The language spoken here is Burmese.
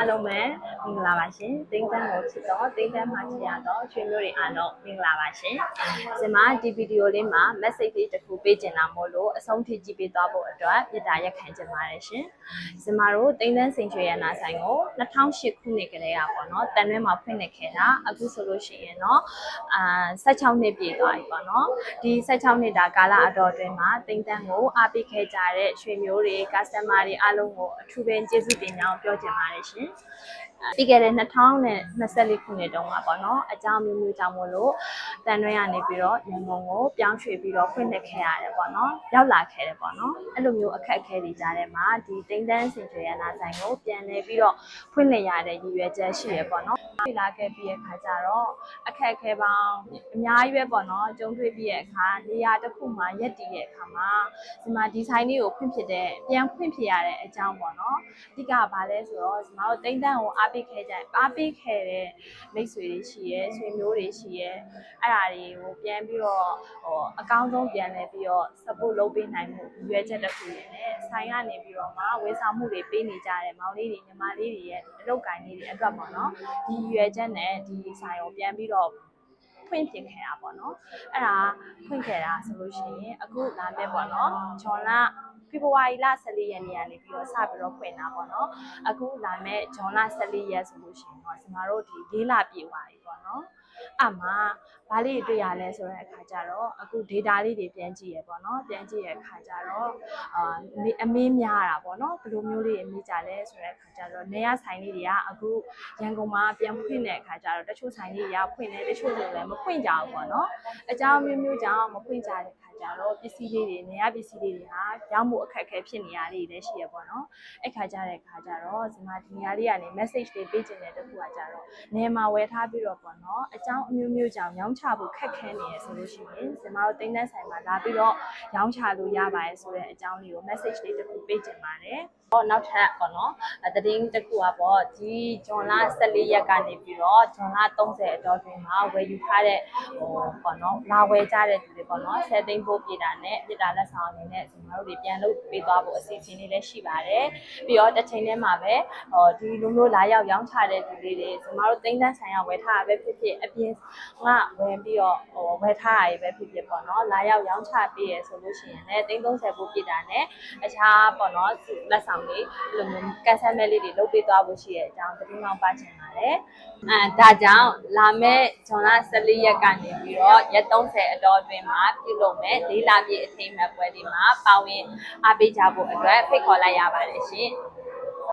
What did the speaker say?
အားလုံးပဲမင်္ဂလာပါရှင်။တင်းတန်းကိုချစ်တော့တင်းတန်းမှာချစ်ရတော့ချွေမျိုးတွေအားလုံးမင်္ဂလာပါရှင်။ဒီမှာဒီဗီဒီယိုလေးမှာ message လေးတစ်ခုပေးချင်တာမို့လို့အဆုံးထိကြည့်ပေးသွားဖို့အတွက်မြတ်တာရက်ခံချင်ပါတယ်ရှင်။ဒီမှာတို့တင်းတန်းစိန်ချွေရနာဆိုင်ကို2008ခုနှစ်ကလေးကပေါ့နော်။တန်တွဲမှာဖွင့်နေခဲ့တာအခုဆိုလို့ရှိရင်တော့အာ16နှစ်ပြည့်သွားပြီပေါ့နော်။ဒီ16နှစ်တာကာလအတော်အတွင်းမှာတင်းတန်းကိုအားပေးခဲ့ကြတဲ့ရွှေမျိုးတွေ customer တွေအားလုံးကိုအထူးပဲကျေးဇူးတင်ကြောင်းပြောချင်ပါတယ်ရှင်။ပြီးခဲ့တဲ့2024ခုနှစ်တုန်းကပေါ့နော်အကြောင်းမျိုးမျိုးကြောင့်မို့လို့တန်ရွဲကနေပြီးတော့ရန်ကုန်ကိုပြောင်းရွှေ့ပြီးတော့ဖွင့်လှစ်ခဲ့ရတယ်ပေါ့နော်ရောက်လာခဲ့တယ်ပေါ့နော်အဲ့လိုမျိုးအခက်အခဲတွေကြားထဲမှာဒီတိန်တန်းစင်ချွေရနာဆိုင်ကိုပြန်လည်ပြီးတော့ဖွင့်လှစ်ရတဲ့ရည်ရွယ်ချက်ရှိရပေါ့နော်ဖြစ်လာခဲ့ပြီးတဲ့ခါကျတော့အခက်အခဲပေါင်းအများကြီးပဲပေါ့နော်ကြုံတွေ့ပြီးတဲ့အခါနေရာတစ်ခုမှာရက်တည်တဲ့အခါမှာဒီမှာဒီဆိုင်လေးကိုဖွင့်ဖြစ်တဲ့ပြန်ဖွင့်ဖြစ်ရတဲ့အကြောင်းပေါ့နော်အဓိကကဘာလဲဆိုတော့ဒီမှာတို့တိန်တန်းကိုအားပေးခဲ့ကြအားပေးခဲ့တဲ့မိတ်ဆွေတွေရှိရဲဆွေမျိုးတွေရှိရဲအဲ့ဒါတွေကိုပြန်ပြီးတော့ဟိုအကောင်းဆုံးပြန်လဲပြီးတော့ support လုပ်ပေးနိုင်မှုရွယ်ချက်တစ်ခုရယ်နဲ့ဆိုင်ကနေပြီးတော့မှဝေဆောင်မှုတွေပေးနေကြတဲ့မောင်လေးတွေညီမလေးတွေရဲ့အလုပ်ကိုင်းလေးတွေအတွက်ပေါ့နော်ဒီရွယ်ချက်နဲ့ဒီဆိုင်ကိုပြန်ပြီးတော့ဖွင့်ဖြစ်ခဲ့တာပေါ့နော်အဲ့ဒါဖွင့်ခဲ့တာဆိုလို့ရှိရင်အခုလာမဲ့ပေါ့နော်ဂျွန်လာ ဖေဖော်ဝါရီလ14ရက်နေ့ကနေပြီးတော့စပြီးတော့ဖွင့်တာပေါ့နော်အခုလာမဲ့ဂျွန်လ14ရက်ဆိုလို့ရှိရင်တော့ကျမတို့ဒီ၄လပြည့်သွားပြီပေါ့နော်အမှဘာလေးတွေတွေ့ရလဲဆိုတဲ့အခါကျတော့အခု data လေးတွေပြန်ကြည့်ရပေါ့နော်ပြန်ကြည့်ရအခါကျတော့အာအမေးများတာပေါ့နော်ဘယ်လိုမျိုးလေးအမေးကြလဲဆိုတဲ့အခါကျတော့နေရဆိုင်လေးတွေကအခုရန်ကုန်မှာပြန်ဖွင့်တဲ့အခါကျတော့တချို့ဆိုင်လေးတွေကဖွင့်တယ်တချို့ဆိုလည်းမဖွင့်ကြဘူးပေါ့နော်အကြောင်းမျိုးမျိုးကြောင့်မဖွင့်ကြတဲ့အခါ ကျတော့ပစ္စည်းလေးတွေနေရပစ္စည်းလေးတွေဟာရောင်းမှုအခက်အခဲဖြစ်နေရလေးတွေလည်းရှိရပေါ့နော်အဲ့ခါကျတဲ့အခါကျတော့ဒီမှာဒီနေရာလေးကနေ message တွေပေးခြင်းတဲ့တခုကကျတော့နေမှာဝယ်ထားပြီးတော့ပေါ့နော်အကြောင်းအမျိုးမျိုးကြောင့်ရောင်းချဖို့ခက်ခဲနေရဆိုလို့ရှိရင်ဒီမှာတော့တင်းတန်းဆိုင်မှာလာပြီးတော့ရောင်းချလို့ရပါတယ်ဆိုတဲ့အကြောင်းလေးကို message လေးတစ်ခုပေးခြင်းပါတယ်ဟောနောက်ထပ်ပေါ့နော်အသတင်းတစ်ခုကပေါ့ဒီဂျွန်လ14ရက်ကနေပြီးတော့ဂျွန်လ30အတော်တွင်မှာဝယ်ယူထားတဲ့ဟိုပေါ့နော်လာဝယ်ကြတဲ့သူတွေပေါ့နော်10သိန်းဖို့ပြည်တာနဲ့ပြည်တာလက်ဆောင်အနေနဲ့ကျွန်တော်တို့တွေပြန်လုပ်ပေးသွားဖို့အစီအစဉ်လေးလည်းရှိပါတယ်ပြီးတော့တစ်ချိန်တည်းမှာပဲဟိုဒီလိုမျိုးလာရောက်ရောင်းချတဲ့သူလေးတွေကျွန်တော်တို့သိန်းတန်းဆိုင်ရဝယ်ထားတာပဲဖြစ်ဖြစ်အပြင်ကဝယ်ပြီးတော့ဟိုဝယ်ထားရပဲဖြစ်ဖြစ်ပေါ့နော်လာရောက်ရောင်းချပေးရဆိုလို့ရှိရင်လည်းသိန်း30ဖို့ပြည်တာနဲ့အခြားပေါ့နော်လက်ဆောင်လေးဒီလိုမျိုးကန်ဆယ်မဲလေးတွေလုပ်ပေးသွားဖို့ရှိတဲ့အကြောင်းသတင်းမှောက်ပါချင်ပါတယ်အဲဒါကြောင့်လာမယ့်ဇွန်လ14ရက်ကနေပြီးတော့ရက်30အတော်အတွင်းမှာပြုလုပ်မဲ့လေးလာပြည့်အထိမ်းအမှတ်ပွဲဒီမှာပါဝင်အားပေးကြဖို့အတွက်ဖိတ်ခေါ်လိုက်ရပါတယ်ရှင်။